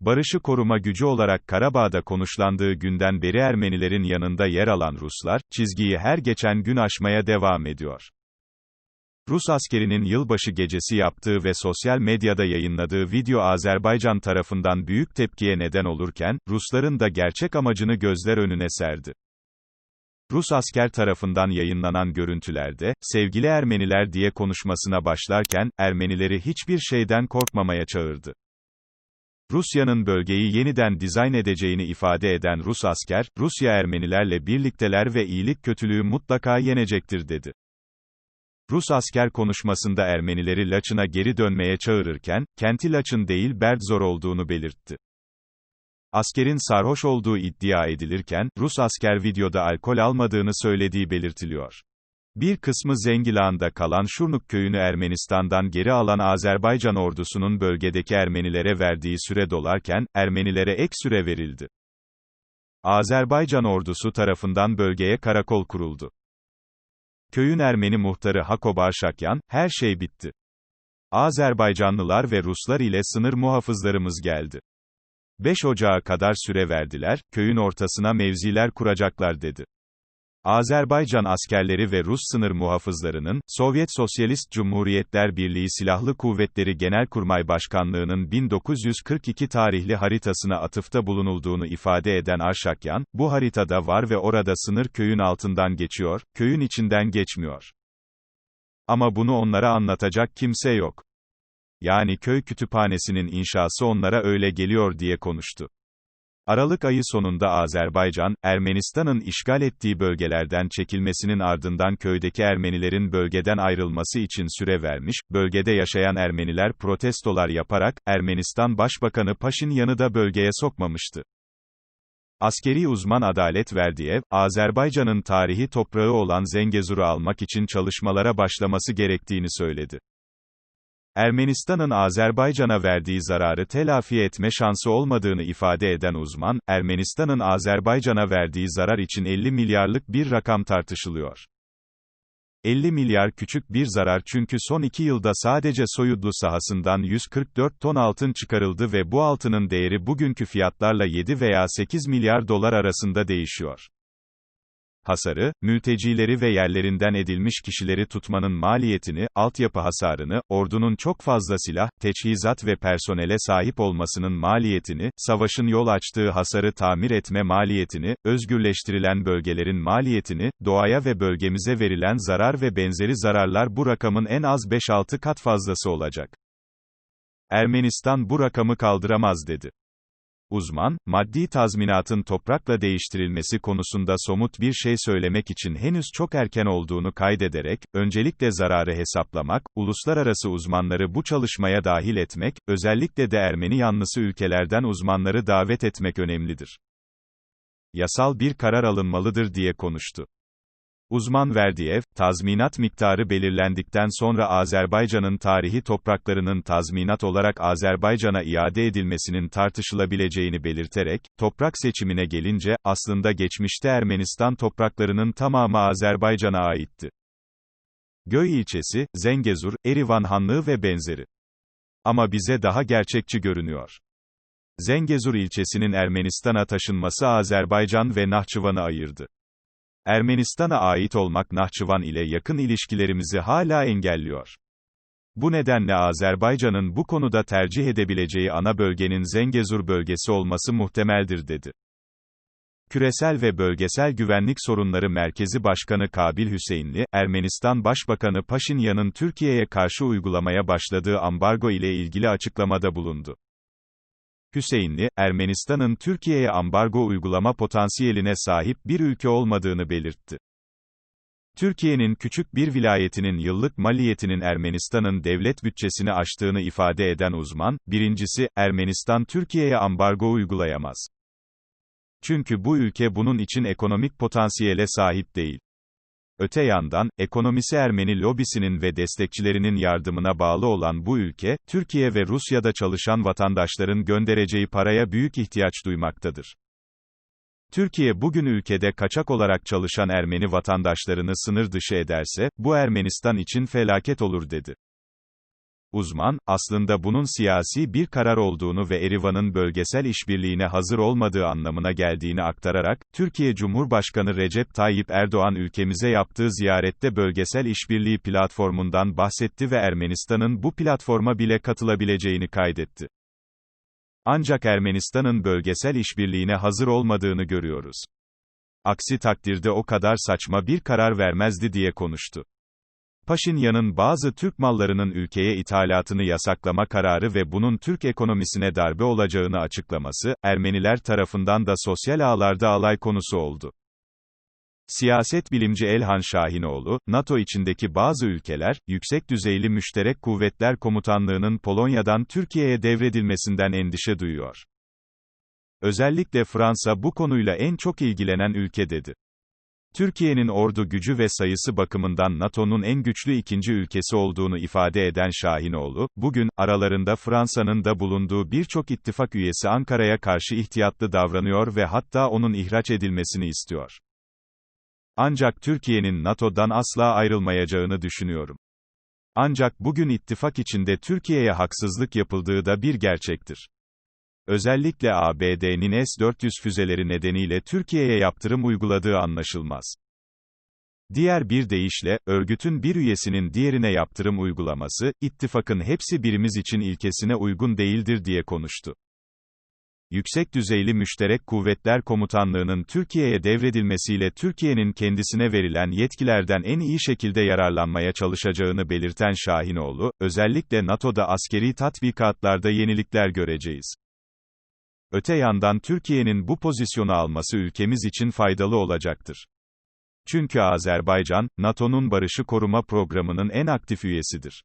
barışı koruma gücü olarak Karabağ'da konuşlandığı günden beri Ermenilerin yanında yer alan Ruslar, çizgiyi her geçen gün aşmaya devam ediyor. Rus askerinin yılbaşı gecesi yaptığı ve sosyal medyada yayınladığı video Azerbaycan tarafından büyük tepkiye neden olurken, Rusların da gerçek amacını gözler önüne serdi. Rus asker tarafından yayınlanan görüntülerde, sevgili Ermeniler diye konuşmasına başlarken, Ermenileri hiçbir şeyden korkmamaya çağırdı. Rusya'nın bölgeyi yeniden dizayn edeceğini ifade eden Rus asker, Rusya Ermenilerle birlikteler ve iyilik kötülüğü mutlaka yenecektir dedi. Rus asker konuşmasında Ermenileri Laçın'a geri dönmeye çağırırken, kenti Laçın değil Berdzor olduğunu belirtti. Askerin sarhoş olduğu iddia edilirken, Rus asker videoda alkol almadığını söylediği belirtiliyor. Bir kısmı Zengilan'da kalan Şurnuk köyünü Ermenistan'dan geri alan Azerbaycan ordusunun bölgedeki Ermenilere verdiği süre dolarken, Ermenilere ek süre verildi. Azerbaycan ordusu tarafından bölgeye karakol kuruldu. Köyün Ermeni muhtarı Hakobar Şakyan, her şey bitti. Azerbaycanlılar ve Ruslar ile sınır muhafızlarımız geldi. 5 Ocağı kadar süre verdiler, köyün ortasına mevziler kuracaklar dedi. Azerbaycan askerleri ve Rus sınır muhafızlarının, Sovyet Sosyalist Cumhuriyetler Birliği Silahlı Kuvvetleri Genelkurmay Başkanlığı'nın 1942 tarihli haritasına atıfta bulunulduğunu ifade eden Arşakyan, bu haritada var ve orada sınır köyün altından geçiyor, köyün içinden geçmiyor. Ama bunu onlara anlatacak kimse yok. Yani köy kütüphanesinin inşası onlara öyle geliyor diye konuştu. Aralık ayı sonunda Azerbaycan, Ermenistan'ın işgal ettiği bölgelerden çekilmesinin ardından köydeki Ermenilerin bölgeden ayrılması için süre vermiş, bölgede yaşayan Ermeniler protestolar yaparak, Ermenistan Başbakanı Paşinyan'ı da bölgeye sokmamıştı. Askeri uzman Adalet Verdiyev, Azerbaycan'ın tarihi toprağı olan Zengezur'u almak için çalışmalara başlaması gerektiğini söyledi. Ermenistan'ın Azerbaycan'a verdiği zararı telafi etme şansı olmadığını ifade eden uzman, Ermenistan'ın Azerbaycan'a verdiği zarar için 50 milyarlık bir rakam tartışılıyor. 50 milyar küçük bir zarar çünkü son iki yılda sadece Soyudlu sahasından 144 ton altın çıkarıldı ve bu altının değeri bugünkü fiyatlarla 7 veya 8 milyar dolar arasında değişiyor hasarı, mültecileri ve yerlerinden edilmiş kişileri tutmanın maliyetini, altyapı hasarını, ordunun çok fazla silah, teçhizat ve personele sahip olmasının maliyetini, savaşın yol açtığı hasarı tamir etme maliyetini, özgürleştirilen bölgelerin maliyetini, doğaya ve bölgemize verilen zarar ve benzeri zararlar bu rakamın en az 5-6 kat fazlası olacak. Ermenistan bu rakamı kaldıramaz dedi. Uzman, maddi tazminatın toprakla değiştirilmesi konusunda somut bir şey söylemek için henüz çok erken olduğunu kaydederek, öncelikle zararı hesaplamak, uluslararası uzmanları bu çalışmaya dahil etmek, özellikle de Ermeni yanlısı ülkelerden uzmanları davet etmek önemlidir. Yasal bir karar alınmalıdır diye konuştu. Uzman Verdiyev, tazminat miktarı belirlendikten sonra Azerbaycan'ın tarihi topraklarının tazminat olarak Azerbaycan'a iade edilmesinin tartışılabileceğini belirterek, toprak seçimine gelince, aslında geçmişte Ermenistan topraklarının tamamı Azerbaycan'a aitti. Göy ilçesi, Zengezur, Erivan Hanlığı ve benzeri. Ama bize daha gerçekçi görünüyor. Zengezur ilçesinin Ermenistan'a taşınması Azerbaycan ve Nahçıvan'ı ayırdı. Ermenistan'a ait olmak Nahçıvan ile yakın ilişkilerimizi hala engelliyor. Bu nedenle Azerbaycan'ın bu konuda tercih edebileceği ana bölgenin Zengezur bölgesi olması muhtemeldir dedi. Küresel ve Bölgesel Güvenlik Sorunları Merkezi Başkanı Kabil Hüseyinli, Ermenistan Başbakanı Paşinyan'ın Türkiye'ye karşı uygulamaya başladığı ambargo ile ilgili açıklamada bulundu. Hüseyinli, Ermenistan'ın Türkiye'ye ambargo uygulama potansiyeline sahip bir ülke olmadığını belirtti. Türkiye'nin küçük bir vilayetinin yıllık maliyetinin Ermenistan'ın devlet bütçesini aştığını ifade eden uzman, birincisi, Ermenistan Türkiye'ye ambargo uygulayamaz. Çünkü bu ülke bunun için ekonomik potansiyele sahip değil. Öte yandan, ekonomisi Ermeni lobisinin ve destekçilerinin yardımına bağlı olan bu ülke, Türkiye ve Rusya'da çalışan vatandaşların göndereceği paraya büyük ihtiyaç duymaktadır. Türkiye bugün ülkede kaçak olarak çalışan Ermeni vatandaşlarını sınır dışı ederse, bu Ermenistan için felaket olur dedi. Uzman, aslında bunun siyasi bir karar olduğunu ve Erivan'ın bölgesel işbirliğine hazır olmadığı anlamına geldiğini aktararak, Türkiye Cumhurbaşkanı Recep Tayyip Erdoğan ülkemize yaptığı ziyarette bölgesel işbirliği platformundan bahsetti ve Ermenistan'ın bu platforma bile katılabileceğini kaydetti. Ancak Ermenistan'ın bölgesel işbirliğine hazır olmadığını görüyoruz. Aksi takdirde o kadar saçma bir karar vermezdi diye konuştu. Paşinyan'ın bazı Türk mallarının ülkeye ithalatını yasaklama kararı ve bunun Türk ekonomisine darbe olacağını açıklaması, Ermeniler tarafından da sosyal ağlarda alay konusu oldu. Siyaset bilimci Elhan Şahinoğlu, NATO içindeki bazı ülkeler, yüksek düzeyli müşterek kuvvetler komutanlığının Polonya'dan Türkiye'ye devredilmesinden endişe duyuyor. Özellikle Fransa bu konuyla en çok ilgilenen ülke dedi. Türkiye'nin ordu gücü ve sayısı bakımından NATO'nun en güçlü ikinci ülkesi olduğunu ifade eden Şahinoğlu, bugün, aralarında Fransa'nın da bulunduğu birçok ittifak üyesi Ankara'ya karşı ihtiyatlı davranıyor ve hatta onun ihraç edilmesini istiyor. Ancak Türkiye'nin NATO'dan asla ayrılmayacağını düşünüyorum. Ancak bugün ittifak içinde Türkiye'ye haksızlık yapıldığı da bir gerçektir. Özellikle ABD'nin S-400 füzeleri nedeniyle Türkiye'ye yaptırım uyguladığı anlaşılmaz. Diğer bir deyişle, örgütün bir üyesinin diğerine yaptırım uygulaması, ittifakın hepsi birimiz için ilkesine uygun değildir diye konuştu. Yüksek düzeyli müşterek kuvvetler komutanlığının Türkiye'ye devredilmesiyle Türkiye'nin kendisine verilen yetkilerden en iyi şekilde yararlanmaya çalışacağını belirten Şahinoğlu, özellikle NATO'da askeri tatbikatlarda yenilikler göreceğiz. Öte yandan Türkiye'nin bu pozisyonu alması ülkemiz için faydalı olacaktır. Çünkü Azerbaycan, NATO'nun barışı koruma programının en aktif üyesidir.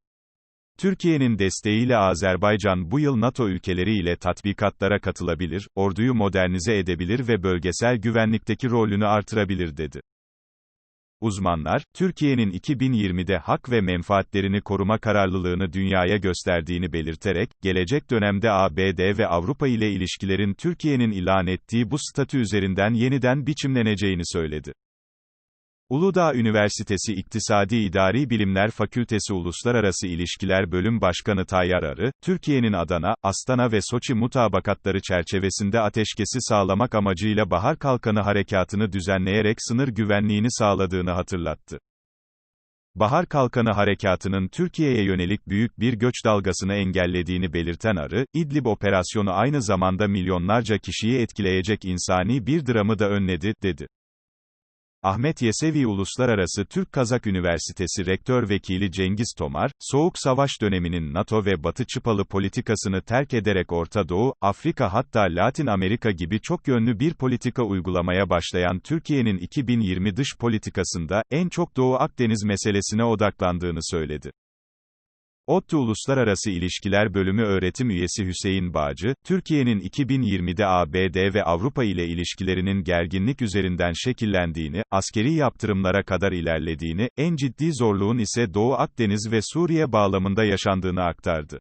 Türkiye'nin desteğiyle Azerbaycan bu yıl NATO ülkeleri ile tatbikatlara katılabilir, orduyu modernize edebilir ve bölgesel güvenlikteki rolünü artırabilir dedi. Uzmanlar, Türkiye'nin 2020'de hak ve menfaatlerini koruma kararlılığını dünyaya gösterdiğini belirterek, gelecek dönemde ABD ve Avrupa ile ilişkilerin Türkiye'nin ilan ettiği bu statü üzerinden yeniden biçimleneceğini söyledi. Uludağ Üniversitesi İktisadi İdari Bilimler Fakültesi Uluslararası İlişkiler Bölüm Başkanı Tayyar Arı, Türkiye'nin Adana, Astana ve Soçi mutabakatları çerçevesinde ateşkesi sağlamak amacıyla Bahar Kalkanı Harekatı'nı düzenleyerek sınır güvenliğini sağladığını hatırlattı. Bahar Kalkanı Harekatı'nın Türkiye'ye yönelik büyük bir göç dalgasını engellediğini belirten Arı, İdlib operasyonu aynı zamanda milyonlarca kişiyi etkileyecek insani bir dramı da önledi, dedi. Ahmet Yesevi Uluslararası Türk-Kazak Üniversitesi Rektör Vekili Cengiz Tomar, Soğuk Savaş döneminin NATO ve Batı çıpalı politikasını terk ederek Orta Doğu, Afrika hatta Latin Amerika gibi çok yönlü bir politika uygulamaya başlayan Türkiye'nin 2020 dış politikasında, en çok Doğu Akdeniz meselesine odaklandığını söyledi. ODTÜ Uluslararası İlişkiler Bölümü öğretim üyesi Hüseyin Bağcı, Türkiye'nin 2020'de ABD ve Avrupa ile ilişkilerinin gerginlik üzerinden şekillendiğini, askeri yaptırımlara kadar ilerlediğini, en ciddi zorluğun ise Doğu Akdeniz ve Suriye bağlamında yaşandığını aktardı.